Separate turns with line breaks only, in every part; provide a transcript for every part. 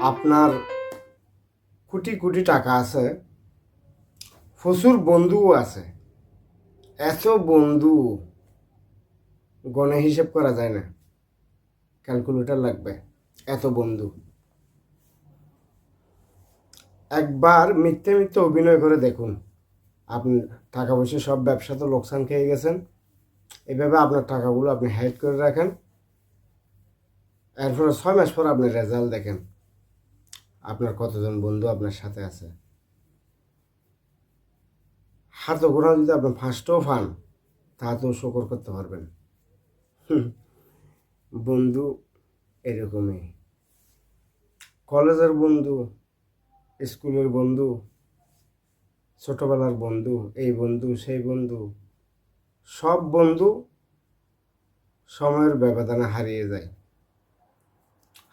আপনার কোটি কোটি টাকা আছে। প্রচুর বন্ধুও আছে। এত বন্ধু গণে হিসেব করা যায় না। ক্যালকুলেটর লাগবে, এত বন্ধু। একবার মিথ্যে মিথ্যে অভিনয় করে দেখুন। আপনি টাকা পয়সা সব ব্যবসা তো লোকসান খেয়ে গেছেন। এভাবে আপনার টাকাগুলো আপনি হাইড করে রাখেন। এরপরে ছয় মাস পর আপনি রেজাল্ট দেখেন। আপনার কতজন বন্ধু আপনার সাথে আছে? হাত গোড়া যদি আপনি ফার্স্টও ফান তা তো শকর করতে পারবেন। বন্ধু এরকমই। কলেজের বন্ধু, স্কুলের বন্ধু, ছোটবেলার বন্ধু, এই বন্ধু, সেই বন্ধু, সব বন্ধু সময়ের ব্যবধানে হারিয়ে যায়।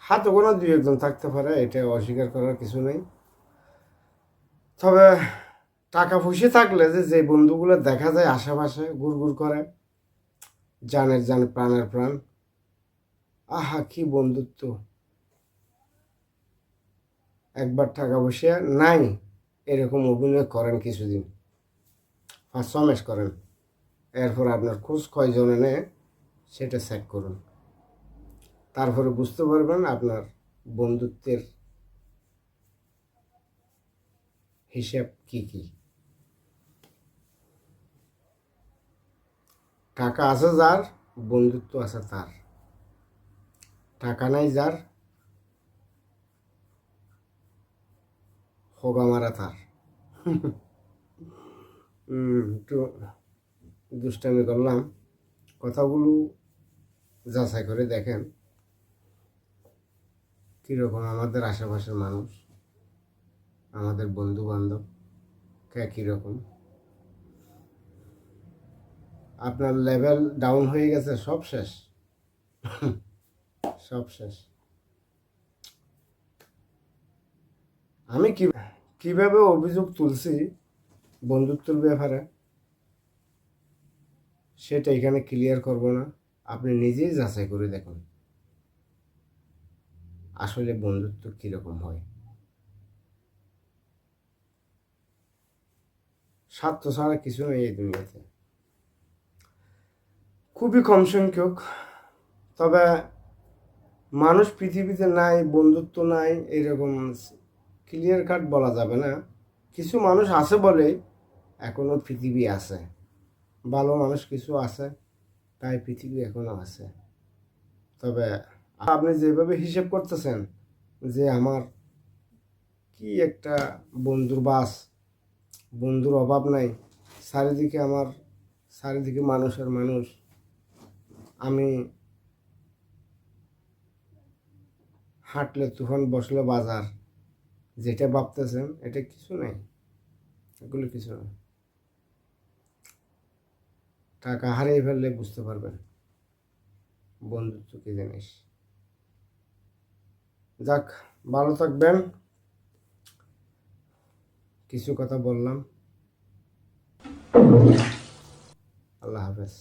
হাতে কোনো দুই একজন থাকতে পারে, এটা অস্বীকার করার কিছু নেই। তবে টাকা পয়সা থাকলে যে যে বন্ধুগুলো দেখা যায় আশেপাশে, ঘুর গুড় করে, জানের জান, প্রাণের প্রাণ, আহা, কি বন্ধুত্ব। একবার টাকা পয়সা নাই, এরকম অভিনয় করেন কিছুদিন। ছ মাস করেন। এরপর আপনার খোঁজ কয়জন এনে, সেটা চেক করুন। তারপরে বুঝতে পারবেন আপনার বন্ধুত্বের হিসেব কি কি। টাকা আছে যার, বন্ধুত্ব আছে তার। টাকা নাই যার, হোগা মারা তার। একটু দুষ্টামি করলাম। কথাগুলো যাচাই করে দেখেন। কীরকম আমাদের আশেপাশের মানুষ, আমাদের বন্ধু বান্ধব কে কীরকম? আপনার লেভেল ডাউন হয়ে গেছে, সব শেষ। সব শেষ। আমি কি, কীভাবে অভিযোগ তুলছি বন্ধুত্বের ব্যাপারে, সেটা এখানে ক্লিয়ার করব না। আপনি নিজেই যাচাই করে দেখুন। আসলে বন্ধুত্ব কীরকম হয়? স্বার্থ ছাড়া কিছু নেই এই দুনিয়াতে। খুবই কম সংখ্যক, তবে মানুষ পৃথিবীতে নাই, বন্ধুত্ব নাই, এরকম ক্লিয়ার কাট বলা যাবে না। কিছু মানুষ আছে বলে এখনও পৃথিবী আছে। ভালো মানুষ কিছু আছে, তাই পৃথিবী এখনও আছে। তবে আপনি যেভাবে হিসেব করতেছেন যে আমার কি একটা বন্ধুর বাস, বন্ধুর অভাব নাই, চারিদিকে আমার, চারিদিকে মানুষের মানুষ, আমি হাঁটলে তুফান বসলে বাজার। যেটা ভাবতেছেন, এটা কিছু নাই। এগুলো কিছু না। টাকা হারিয়ে ফেললে বুঝতে পারবেন। বন্ধুত্ব কি জিনিস? যাক ভালো থাকবেন। কিছু কথা বললাম। আল্লাহ হাফেজ।